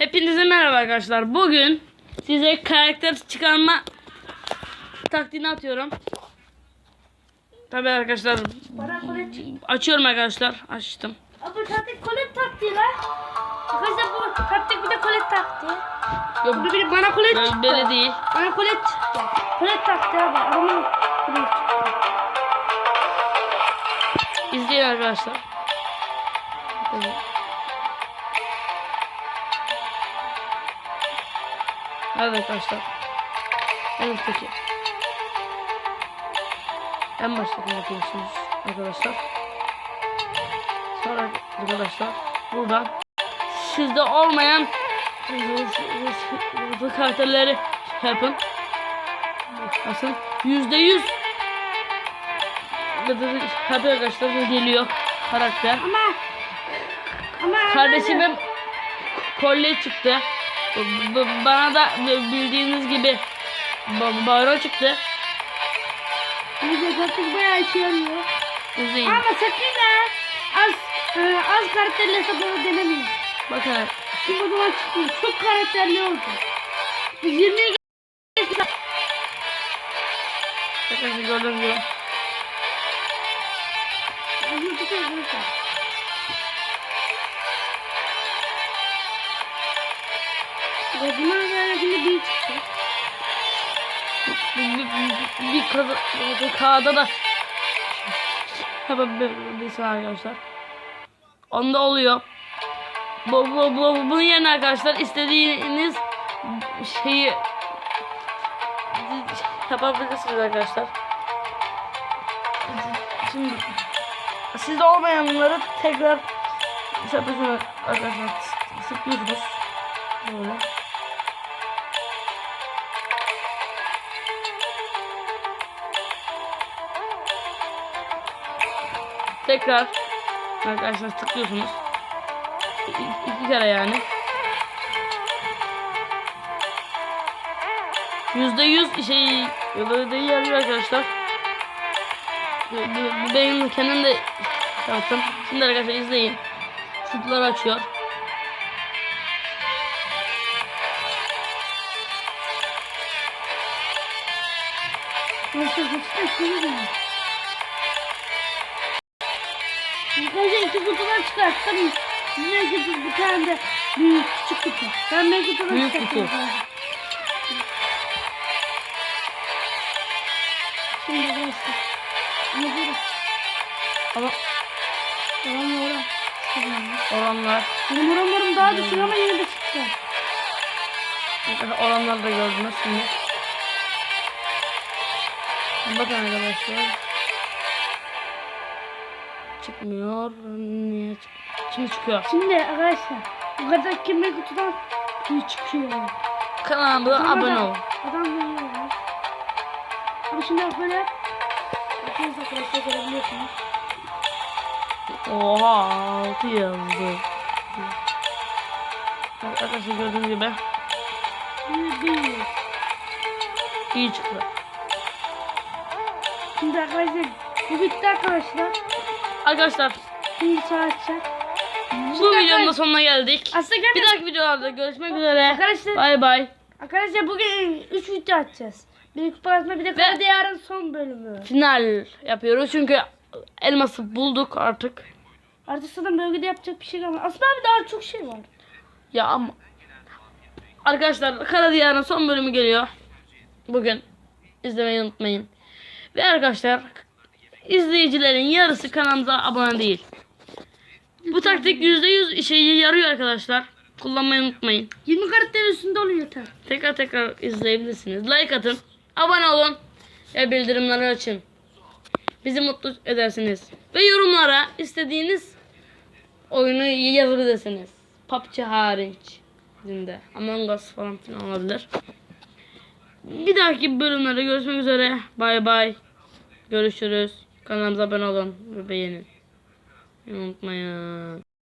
Hepinize merhaba arkadaşlar. Bugün size karakter çıkarma taktiğini atıyorum. Tabii arkadaşlar açıyorum arkadaşlar. Açtım. Abi taktik kolet taktiği lan. Arkadaşlar bu taktik bir de kolet taktiği. Yok, Bu bir bana kolet çıktı. böyle değil. Bana kolet çıktı. Kolet taktiği abi. Adamın kolet çıktı. İzleyin arkadaşlar. Evet. Evet arkadaşlar. En üstteki. En baştakini yapıyorsunuz arkadaşlar. Sonra arkadaşlar buradan sizde olmayan bu karakterleri yapın. Basın. Yüzde yüz Tabii arkadaşlar geliyor karakter. Ama ama Kardeşime kolye çıktı. Bana da bildiğiniz gibi ba- baro çıktı. Bize taktik bayağı işe yarıyor. İzleyin. Ama sakın ha az e, az karakterli hesapları denemeyin. Bakın. Şimdi o zaman çıkıyor. Çok karakterli oldu. Biz 20 Bakın gördüğünüz gibi. Bunu tutuyoruz lütfen. Buna göre şimdi bir çıktı. Bir, bir, bir, bir kağıda da Hemen bir, bir saniye arkadaşlar. Onda oluyor. Bu, bu, bu, bunun yerine arkadaşlar istediğiniz şeyi yapabilirsiniz arkadaşlar. Şimdi sizde olmayanları tekrar şey yapıyorsunuz arkadaşlar. Sıkıyorsunuz. Böyle. Tekrar arkadaşlar tıklıyorsunuz. İ- iki kere yani. Yüzde yüz şey böyle değil yani arkadaşlar. Bu- Benim kendim de yaptım. Şimdi arkadaşlar izleyin. Şutları açıyor. Nasıl geçti? Da. Arkadaşlar iki kutudan çıkarttım. Yine kutu bir tane de büyük küçük kutu. Ben bir kutudan Büyük çıkarttım. kutu. Şimdi arkadaşlar. Ne böyle? Ama Oran oran. oranlar Benim oranlarım daha düşük ama yine de çıktı. oranları da gördünüz şimdi. Bakın arkadaşlar. Çıkmıyor. Niye çık Şimdi çıkıyor. Şimdi arkadaşlar bu kadar kimlik kutudan büyük çıkıyor. Kanalıma Adam abone da- ol. Adam veriyor. Ama şimdi böyle. Bakınız arkadaşlar görebiliyorsunuz. Oha 6 yazdı. Arkadaşlar gördüğünüz gibi Büyük değil. iyi çıktı. Şimdi arkadaşlar bu bitti arkadaşlar. Arkadaşlar Bir saat açacak. bu videonun da sonuna geldik. Aslında. Bir dahaki videolarda görüşmek üzere. Arkadaşlar, Bay bay. arkadaşlar bugün 3 video atacağız. Bir kupa atma bir de Kara Diyar'ın son bölümü. Final yapıyoruz çünkü elması bulduk artık. Artık sana bölgede yapacak bir şey kalmadı. Aslında abi daha çok şey var. Ya ama Arkadaşlar Kara Diyar'ın son bölümü geliyor. Bugün izlemeyi unutmayın. Ve arkadaşlar izleyicilerin yarısı kanalımıza abone değil. Bu taktik %100 işe yarıyor arkadaşlar. Kullanmayı unutmayın. 20 karakter üstünde oluyor yeter. Tekrar tekrar izleyebilirsiniz. Like atın. Abone olun. Ve bildirimleri açın. Bizi mutlu edersiniz. Ve yorumlara istediğiniz oyunu yazabilirsiniz. PUBG hariç. Bizim de. Among Us falan filan olabilir. Bir dahaki bölümlerde görüşmek üzere. Bay bay. Görüşürüz. Kanalımıza abone olun ve beğenin. Unutmayın.